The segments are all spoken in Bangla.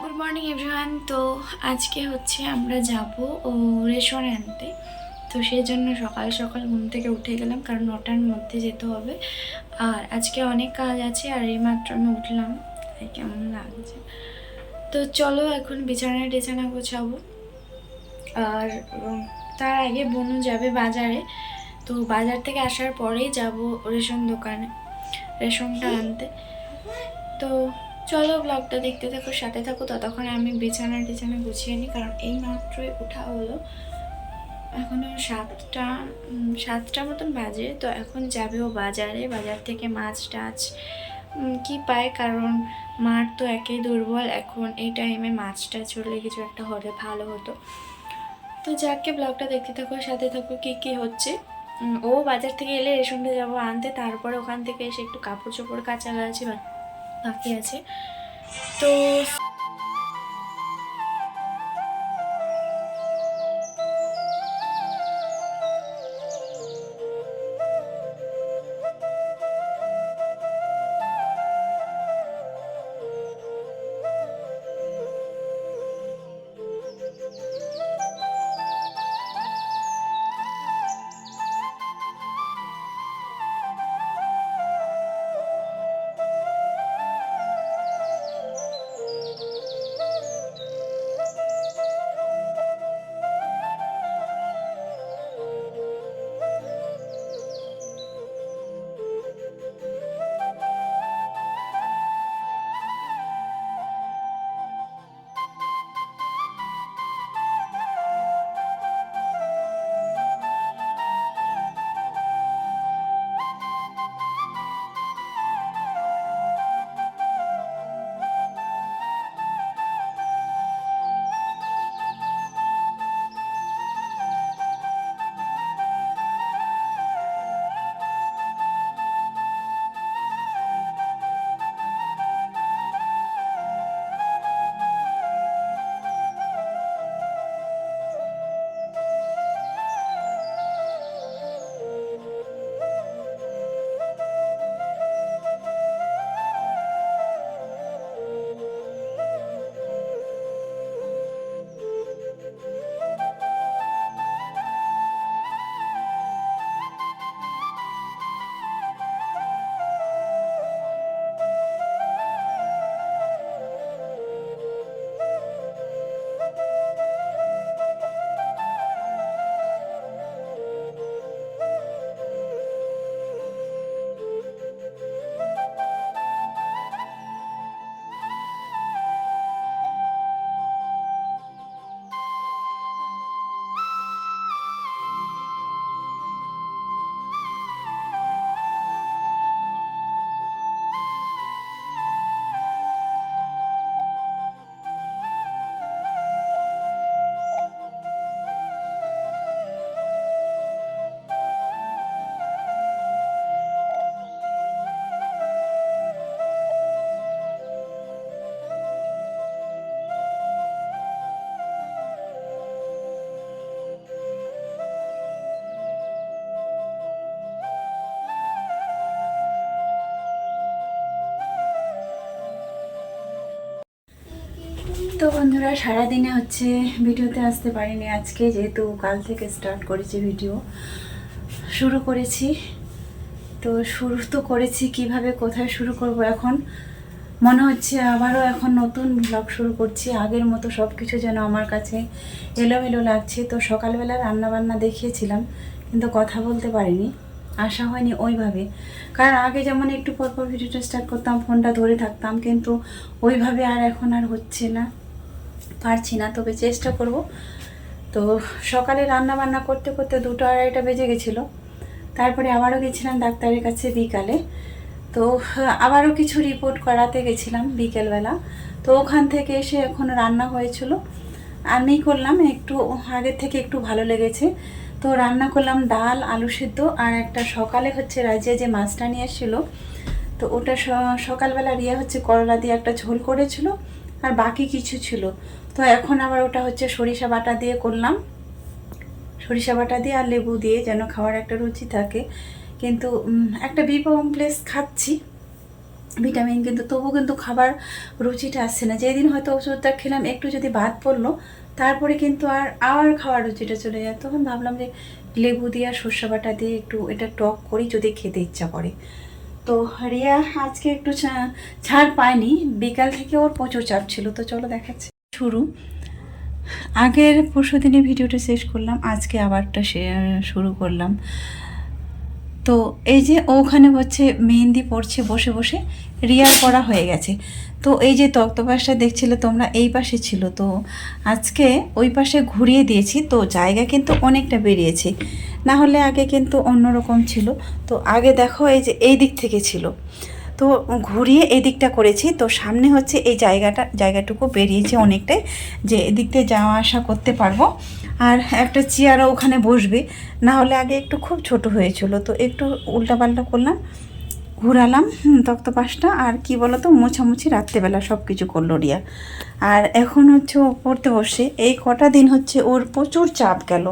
গুড মর্নিং এভরিওয়ান তো আজকে হচ্ছে আমরা যাব ও রেশনে আনতে। তো সেই জন্য সকাল সকাল ঘুম থেকে উঠে গেলাম, কারণ নটার মধ্যে যেতে হবে। আর আজকে অনেক কাজ আছে, আর এইমাত্র আমি উঠলাম। তাই কেমন লাগছে? তো চলো এখন বিছানা টিছানা গোছাবো। আর তার আগে বনু যাবে বাজারে। তো বাজার থেকে আসার পরেই যাব রেশন দোকানে রেশনটা আনতে। তো চলো ব্লগটা দেখতে থাকো, সাথে থাকো। ততক্ষণে আমি বিছানা টিছানা গুছিয়ে নিই, কারণ এই মাত্রই ওঠা হলো। এখনও সাতটা সাতটা মতন বাজে, তো এখন যাবে ও বাজারে। বাজার থেকে মাছ টাছ কি পায়, কারণ মার তো একেই দুর্বল। এখন এই টাইমে মাছ টাছ হলে কিছু একটা হলে ভালো হতো। তো যাকে ব্লগটা দেখতে থাকো, সাথে থাকো, কি কি হচ্ছে। ও বাজার থেকে এলে রেশনটা যাব আনতে, তারপরে ওখান থেকে এসে একটু কাপড় চোপড় কাচা আছে বাকি আছে। তো তো বন্ধুরা, সারাদিনে হচ্ছে ভিডিওতে আসতে পারিনি আজকে, যেহেতু কাল থেকে স্টার্ট করেছি ভিডিও শুরু করেছি। তো শুরু তো করেছি, কীভাবে কোথায় শুরু করব এখন? মনে হচ্ছে আবারও এখন নতুন ব্লগ শুরু করছি, আগের মতো সব কিছু যেন আমার কাছে এলোমেলো লাগছে। তো সকালবেলা রান্নাবান্না দেখিয়েছিলাম, কিন্তু কথা বলতে পারিনি আসা হয়নি ওইভাবে। কারণ আগে যেমন একটু পরপর ভিডিওটা স্টার্ট করতাম ফোনটা ধরে থাকতাম, কিন্তু ওইভাবে আর এখন আর হচ্ছে না। পারছি না, তবে চেষ্টা করব। তো সকালে রান্না বান্না করতে করতে দুটো আড়াইটা বেজে গেছিল। তারপরে আবারও গেছিলাম ডাক্তারের কাছে বিকালে। তো আবারও কিছু রিপোর্ট করাতে গেছিলাম বিকেলবেলা। তো ওখান থেকে এসে এখন রান্না হয়েছিল। আমি করলাম একটু, আগের থেকে একটু ভালো লেগেছে। তো রান্না করলাম ডাল, আলু সিদ্ধ আর একটা সকালে হচ্ছে রাজিয়া যে মাছটা নিয়ে এসেছিল, তো ওটা সকালবেলা রিয়া হচ্ছে করলা দিয়ে একটা ঝোল করেছিল। আর বাকি কিছু ছিল। তো এখন আবার ওটা হচ্ছে সরিষা বাটা দিয়ে করলাম। সরিষা বাটা দিয়ে আর লেবু দিয়ে যেন খাওয়ার একটা রুচি থাকে। কিন্তু একটা বি কমপ্লেক্স খাচ্ছি। ভিটামিন কিন্তু তবু কিন্তু খাবার রুচিটা আসছে না। যেদিন হয়তো ওষুধটা খেলাম, একটু যদি ভাত পড়ল, তারপরে কিন্তু আর আর খাওয়ার রুচিটা চলে যায়। তখন ভাবলাম যে লেবু দিয়ে আর সর্ষে বাটা দিয়ে একটু এটা টক করি, যদি খেতে ইচ্ছা করে। তো রিয়া আজকে একটু ছাড় পায়নি। বিকাল থেকে ওর প্রচুর চাপ ছিল, তো চলো দেখাচ্ছি। শুরু। আগের পরশু দিনে ভিডিওটা শেষ করলাম, আজকে আবারটা শুরু করলাম। তো এই যে ওখানে হচ্ছে মেহেন্দি পড়ছে বসে বসে রিয়ার করা হয়ে গেছে। তো এই যে তক্তপাশটা দেখছিলে, তোমরা এই পাশে ছিল। তো আজকে ওই পাশে ঘুরিয়ে দিয়েছি। তো জায়গা কিন্তু অনেকটা বেরিয়েছে। না হলে আগে কিন্তু অন্যরকম ছিল। তো আগে দেখো এই যে এই দিক থেকে ছিল। তো ঘুরিয়ে এদিকটা করেছি। তো সামনে হচ্ছে এই জায়গাটা, জায়গাটুকু বেরিয়েছে অনেকটাই যে এদিক দিয়ে যাওয়া আসা করতে পারব। আর একটা চেয়ারও ওখানে বসবে। না হলে আগে একটু খুব ছোট হয়েছিল। তো একটু উল্টাপাল্টা করলাম, ঘুরালাম তক্তপাশটা। আর কি বলো তো মোছামুছি রাত্রেবেলা সব কিছু করল রিয়া। আর এখন হচ্ছে ও পড়তে বসে। এই কটা দিন হচ্ছে ওর প্রচুর চাপ গেল।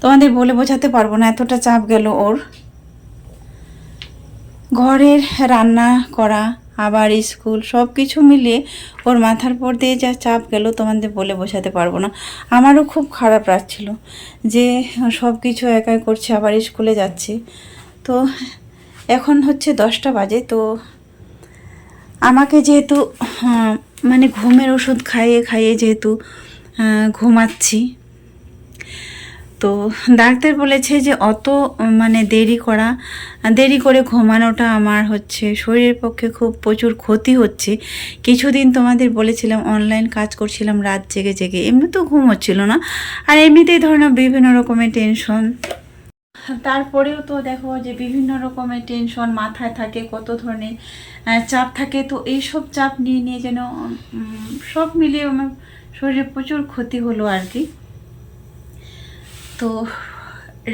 তোমাদের বলে বোঝাতে পারব না এতটা চাপ গেল ওর। ঘরের রান্না করা, আবার স্কুল সব কিছু মিলিয়ে ওর মাথার পর দিয়ে যা চাপ গেল তোমাদের বলে বোঝাতে পারব না। আমারও খুব খারাপ লাগছিল যে সব কিছু একাই করছে, আবার স্কুলে যাচ্ছে। তো এখন হচ্ছে দশটা বাজে, তো আমাকে যেহেতু মানে ঘুমের ওষুধ খাইয়ে খাইয়ে যেহেতু ঘুমাচ্ছি তো ডাক্তার বলেছে যে অত মানে দেরি করা, দেরি করে ঘুমানোটা আমার হচ্ছে শরীরের পক্ষে খুব প্রচুর ক্ষতি হচ্ছে। কিছুদিন তোমাদের বলেছিলাম অনলাইন কাজ করছিলাম, রাত জেগে জেগে। এমনি তো ঘুম হচ্ছিল না। আর এমনিতেই ধরো বিভিন্ন রকমের টেনশন তারপরেও তো দেখো যে বিভিন্ন রকমের টেনশন মাথায় থাকে, কত ধরনের চাপ থাকে। তো এইসব চাপ নিয়ে নিয়ে যেন সব মিলিয়ে আমার শরীরে প্রচুর ক্ষতি হলো আর কি। তো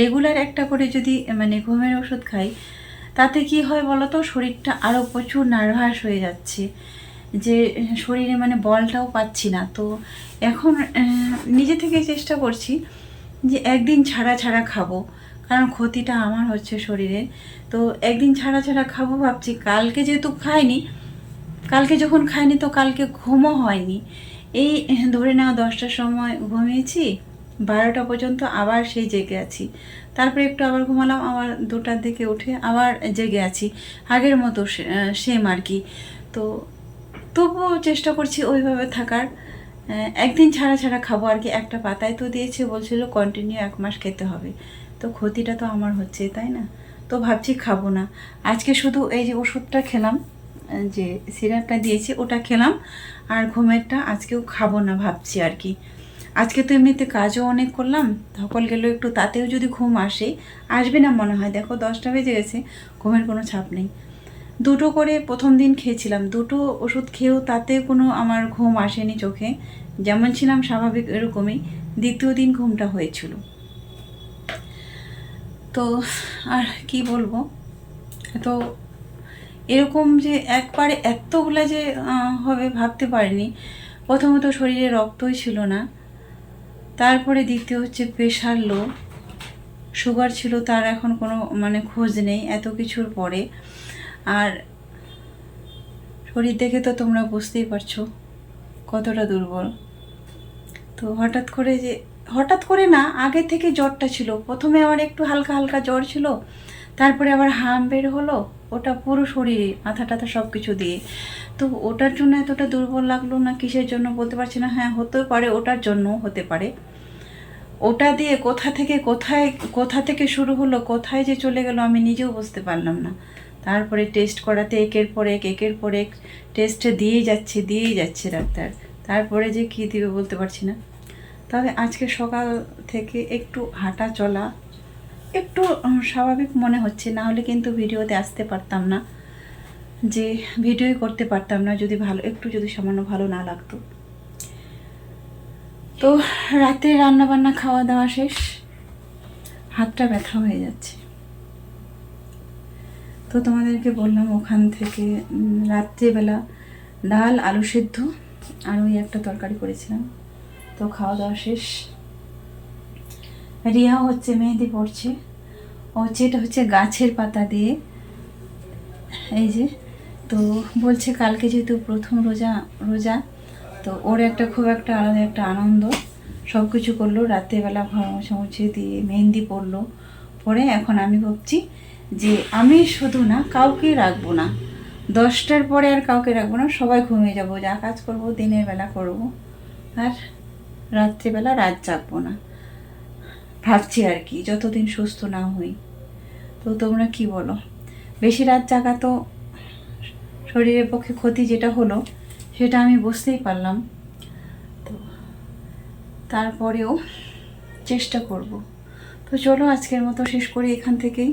রেগুলার একটা করে যদি মানে ঘুমের ওষুধ খাই, তাতে কি হয় বলো তো শরীরটা আরও প্রচুর নার্ভাস হয়ে যাচ্ছে। যে শরীরে মানে বলটাও পাচ্ছি না। তো এখন নিজে থেকে চেষ্টা করছি যে একদিন ছাড়া ছাড়া খাব। কারণ ক্ষতিটা আমার হচ্ছে শরীরে। তো একদিন ছাড়া ছাড়া খাব ভাবছি, কালকে যেহেতু খাইনি, কালকে যখন খাইনি তো কালকে ঘুমও হয়নি। এই ধরে নাও দশটার সময় ঘুমিয়েছি বারোটা পর্যন্ত আবার সেই জেগে আছি। তারপরে একটু আবার ঘুমালাম, আবার দুটার দিকে উঠে আবার জেগে আছি। আগের মতো সেম আর কি। তো তবুও চেষ্টা করছি ওইভাবে থাকার। একদিন ছাড়া ছাড়া খাব আর কি। একটা পাতায় তো দিয়েছে, বলছিল কন্টিনিউ এক মাস খেতে হবে। তো ক্ষতিটা তো আমার হচ্ছে, তাই না? তো ভাবছি খাব না। আজকে শুধু এই যে ওষুধটা খেলাম যে সিরাপটা দিয়েছি, ওটা খেলাম। আর ঘুমেরটা আজকেও খাব না ভাবছি আর কি। আজকে তো এমনিতে কাজও অনেক করলাম, ধকল গেল একটু তাতেও যদি ঘুম আসে, আসবে না মনে হয়। দেখো দশটা বেজে গেছে, ঘুমের কোনো ছাপ নেই। দুটো করে প্রথম দিন খেয়েছিলাম, দুটো ওষুধ খেয়েও তাতে কোনো আমার ঘুম আসেনি চোখে। যেমন ছিলাম স্বাভাবিক এরকমই, দ্বিতীয় দিন ঘুমটা হয়েছিল। তো আর কি বলব? তো এরকম যে একবারে এতগুলা যে হবে ভাবতে পারিনি। প্রথমত শরীরে রক্তই ছিল না। তারপরে দ্বিতীয় হচ্ছে প্রেশার লো সুগার ছিল তার এখন কোনো মানে খোঁজ নেই এত কিছুর পরে। আর শরীর দেখে তো তোমরা বুঝতেই পারছ কতটা দুর্বল। তো হঠাৎ করে যে, হঠাৎ করে না, আগে থেকে জ্বরটা ছিল। প্রথমে আবার একটু হালকা হালকা জ্বর ছিল, তারপরে আবার হাম বের হলো, ওটা পুরো শরীরে, মাথা টাথা সব কিছু দিয়ে। তো ওটার জন্য এতটা দুর্বল লাগল না কিসের জন্য বলতে পারছি না। হ্যাঁ হতেও পারে, ওটার জন্য হতে পারে। ওটা দিয়ে কোথা থেকে কোথায়, কোথা থেকে শুরু হলো, কোথায় যে চলে গেল আমি নিজেও বুঝতে পারলাম না। তারপরে টেস্ট করাতে একের পর এক, একের পর এক টেস্টে দিয়েই যাচ্ছে দিয়েই যাচ্ছে ডাক্তার। তারপরে যে কী দিবে বলতে পারছি না। তবে আজকে সকাল থেকে একটু হাঁটা চলা একটু স্বাভাবিক মনে হচ্ছে, না হলে কিন্তু ভিডিওতে আসতে পারতাম না। যে ভিডিওই করতে পারতাম না, যদি ভালো, একটু যদি সামান্য ভালো না লাগতো। তো রাতে রান্না বান্না খাওয়া দাওয়া শেষ, হাতটা ব্যথা হয়ে যাচ্ছে। তো তোমাদেরকে বললাম ওখান থেকে রাত্রিবেলা ডাল, আলু সেদ্ধ আর ওই একটা তরকারি করেছিলাম। তো খাওয়া দাওয়া শেষ। রিয়া হচ্ছে, মেহেদি পড়ছে ও হচ্ছে, এটা হচ্ছে গাছের পাতা দিয়ে। এই যে তো বলছে কালকে যেহেতু প্রথম রোজা রোজা, তো ওর একটা খুব একটা আলাদা একটা আনন্দ। সব কিছু করল, রাত্রেবেলা ঘর মোছামুছি দিয়ে মেহেন্দি পরলো। পরে এখন আমি ভাবছি যে আমি শুধু না, কাউকে রাখব না। দশটার পরে আর কাউকে রাখব না, সবাই ঘুমিয়ে যাব, যা কাজ করব, দিনের বেলা করব। আর রাত্রিবেলা রাত জাগবো না। ভাবছি আর কি, যতদিন সুস্থ না হই। তো তোমরা কি বলো? বেশি রাত জাগা তো শরীরের পক্ষে ক্ষতি যেটা হলো, সেটা আমি বুঝতেই পারলাম। তো তারপরেও চেষ্টা করব। তো চলো আজকের মতো শেষ করি এখান থেকেই।